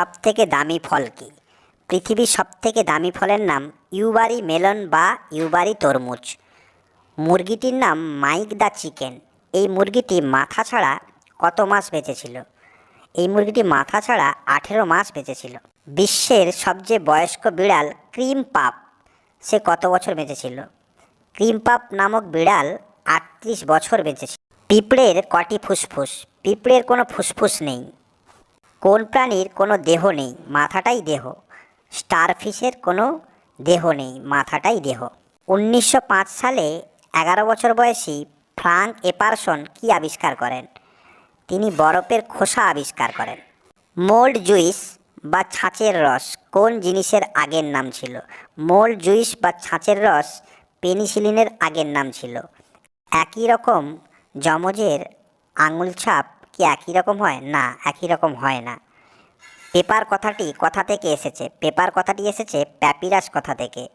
সবথেকে দামি ফল কি? পৃথিবীর সবথেকে দামি ফলের নাম ইউবারি মেলন বা ইউবারি তরমুজ। মুরগিটির নাম মাইক দ্য চিকেন। এই মুরগিটি মাথা ছাড়া কত মাস বেঁচেছিল এই মুরগিটি মাথা ছাড়া আঠেরো মাস বেঁচেছিল বিশ্বের সবচেয়ে বয়স্ক বিড়াল ক্রিম পাপ। সে কত বছর বেঁচেছিল ক্রিম পাপ নামক বিড়াল আটত্রিশ বছর বেঁচেছিল পিঁপড়ের কটি ফুসফুস। পিঁপড়ের কোনো ফুসফুস নেই। কোন প্রাণীর কোনো দেহ নেই? মাথাটাই দেহ। স্টারফিশের কোনো দেহ নেই, মাথাটাই দেহ। উনিশশো পাঁচ সালে এগারো বছর বয়সী ফ্রাঙ্ক এপারসন কি আবিষ্কার করেন? তিনি বরফের খোসা আবিষ্কার করেন। মোল্ড জুইস বা ছাঁচের রস কোন জিনিসের আগের নাম ছিল? মোল্ড জুইস বা ছাঁচের রস পেনিসিলিনের আগের নাম ছিল। একই রকম যমজের আঙুল ছাপ কি একই রকম হয়? না, একই রকম হয় না। পেপার কথাটি কথা থেকে এসেছে। পেপার কথাটি এসেছে প্যাপিরাস কথা থেকে।